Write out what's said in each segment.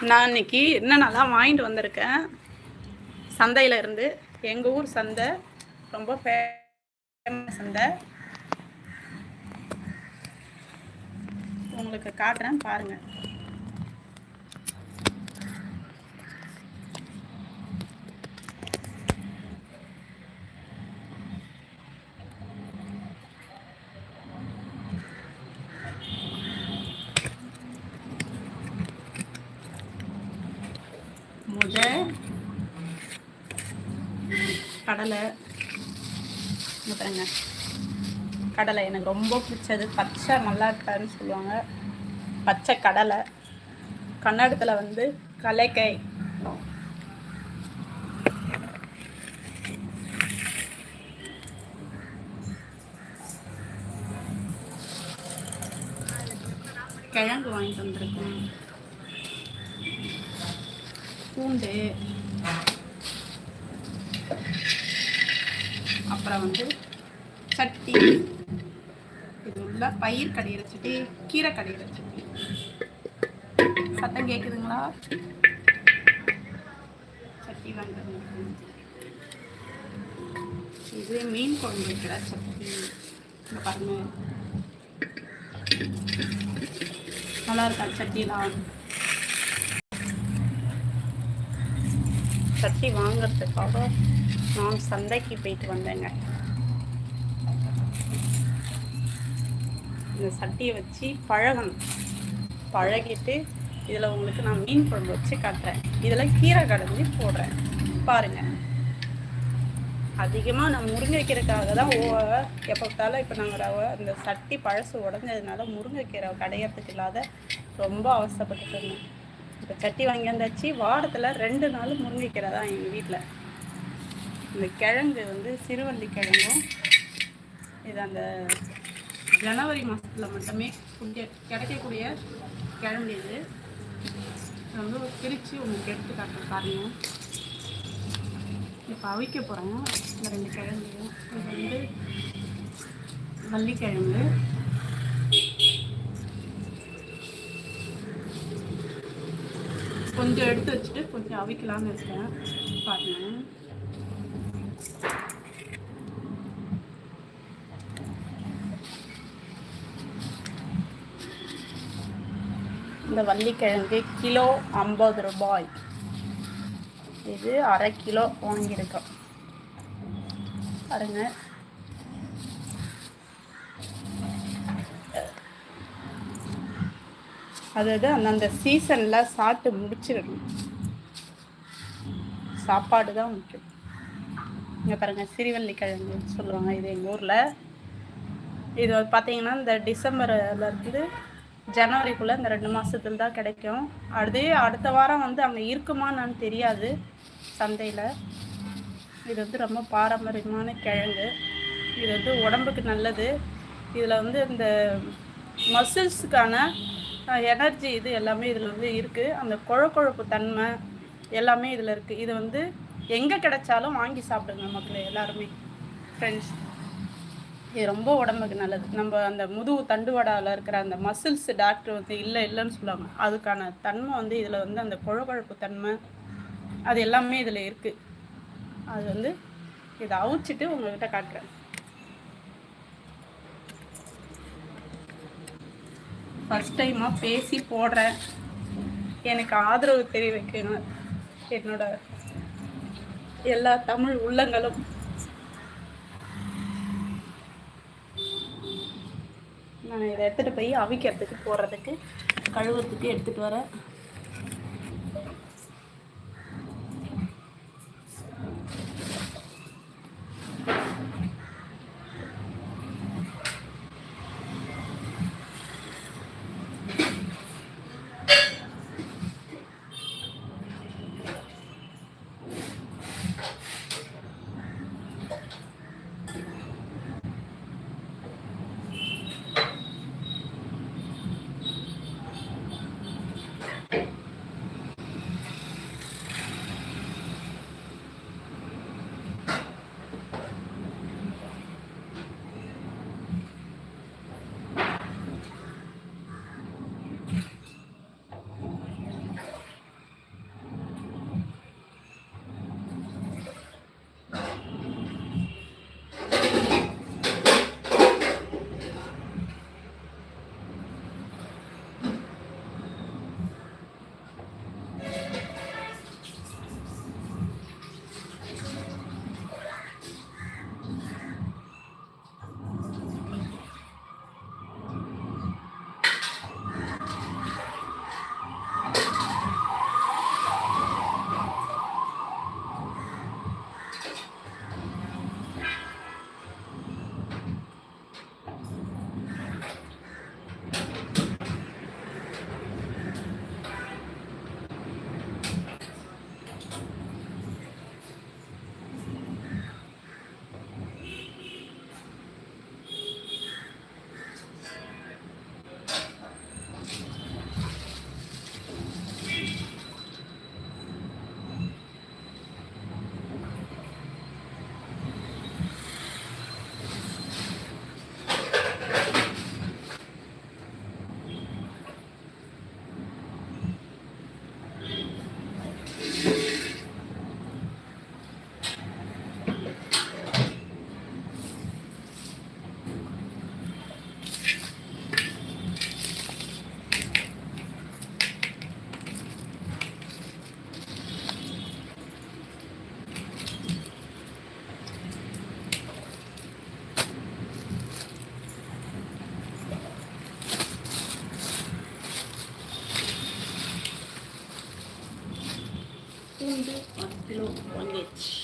நான் இன்னைக்கு என்னென்னலாம் வாங்கிட்டு வந்திருக்கேன். சந்தையில இருந்து எங்கள் ஊர் சந்தை ரொம்ப ஃபேமஸ் சந்தை. உங்களுக்கு காட்டுறேன் பாருங்க. கடலை. பாருங்க. கடலை எனக்கு ரொம்ப பிடிச்சது. பச்சை நல்லா இருக்காருன்னு சொல்லுவாங்க. பச்சை கடலை. கன்னடத்தில் வந்து கலைக்கை. கிழங்கு வாங்கிட்டு வந்திருக்கேன். பூண்டு. அப்புறம் வந்து சட்டி இது உள்ள பயிர் கடையிற சட்டி கீரை கடையிற சட்டி சத்தம் கேட்குதுங்களா சட்டி வாங்குறது இது மீன் குழம்பு வைக்கிற சட்டி. இங்க பாருங்க. நல்லா இருக்கா சட்டிலாம் சட்டி வாங்குறதுக்காக நான் சந்தைக்கு போயிட்டு வந்தேங்க. இந்த சட்டியை வச்சு பழகணும். பழகிட்டு இதில் உங்களுக்கு நான் மீன் குழம்பு வச்சு காட்டுறேன். இதில் கீரை கடைஞ்சி போடுறேன். பாருங்க. அதிகமாக நான் முருங்கைக்கீரைக்காக தான் ஓ எப்போ பார்த்தாலும் இப்போ நாங்கள் இந்த சட்டி பழசு உடஞ்சதுனால முருங்கைக்கீரை கடையிறதுக்கு இல்லாத ரொம்ப அவசரப்பட்டுட்டு இருந்தேன். இப்போ சட்டி வாங்கி வந்தாச்சு. வாரத்தில் ரெண்டு நாள் முருங்கைக்கீரை தான் எங்கள் வீட்டில் இந்த கிழங்கு வந்து சிறுவள்ளி கிழங்கும். இது அந்த ஜனவரி மாதத்தில் மட்டுமே குடிக்க கிடைக்கக்கூடிய கிழங்கு இது. வந்து பிரித்து உங்களுக்கு எடுத்து காட்டுறேன் பாருங்கள் இப்போ அவிக்க போகிறேன் இந்த ரெண்டு கிழங்கு. இது வந்து வள்ளிக்கிழங்கு. கொஞ்சம் எடுத்து வச்சுட்டு கொஞ்சம் அவிக்கலாம்னு இருக்கேன். பாருங்கள் இந்த வள்ளிக்கிழங்கு கிலோ ஐம்பது ரூபாய். இது அரை கிலோ வாங்கியிருக்கோம். பாருங்க. அதாவது அந்தந்த சீசனில் சாப்பிட்டு முடிச்சிடணும். சாப்பாடு தான் முக்கியம். இங்கே பாருங்க சிறுவள்ளி சொல்லுவாங்க. இது எங்கள் ஊரில். இது பார்த்தீங்கன்னா இந்த டிசம்பர்லேருந்து ஜனவரிக்குள்ளே இந்த ரெண்டு மாதத்துல தான் கிடைக்கும். அதே அடுத்த வாரம் வந்து அங்கே இருக்குமான்னு தெரியாது சந்தையில். இது வந்து ரொம்ப பாரம்பரியமான கிழங்கு. இது வந்து உடம்புக்கு நல்லது. இதில் வந்து இந்த மசில்ஸுக்கான எனர்ஜி இது எல்லாமே இதில் வந்து இருக்குது அந்த குழக்குழப்பு தன்மை எல்லாமே இதில் இருக்குது இது வந்து எங்கே கிடைச்சாலும் வாங்கி சாப்பிடுங்க மக்களே எல்லாருமே. ஃப்ரெண்ட்ஸ் இது ரொம்ப உடம்புக்கு நல்லது. நம்ம அந்த முதுகு தண்டுவடாவில் இருக்கிற அந்த மசில்ஸ் டாக்டர் வந்து இல்லை இல்லைன்னு சொல்லுவாங்க. அதுக்கான தன்மை வந்து இதில் வந்து அந்த குழகுழப்பு தன்மை அது எல்லாமே இதில் இருக்குது அது வந்து இதை அவிச்சிட்டு உங்கள்கிட்ட காட்டுறேன். ஃபஸ்ட் டைமாக பேசி போடுறேன். எனக்கு ஆதரவு தெரிவிக்கணும். என்னோட எல்லா தமிழ் உள்ளங்களும் இதை எடுத்துகிட்டு போய் அவிக்கிறதுக்கு போடுறதுக்கு கழுவுறதுக்கு எடுத்துகிட்டு வரேன். 1kg, 1kg, 1kg.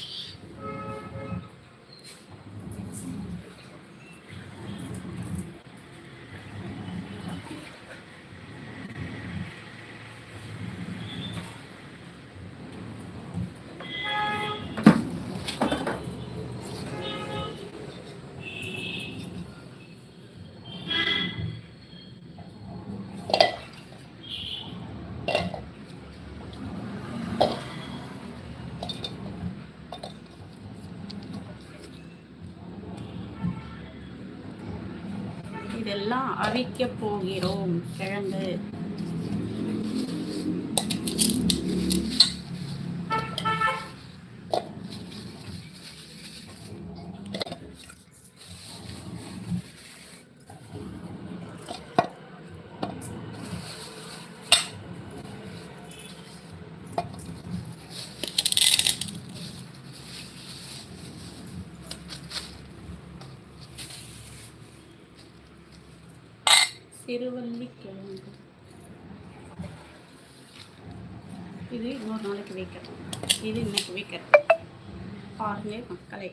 இதெல்லாம் அவிக்க போகிறோம் கிழங்கு. சிறுவள்ளி கிழங்கு இது இன்னொரு நாளைக்கு வைக்கிறோம் இது இன்னைக்கு வைக்கிறோம் பாருங்க மக்களை.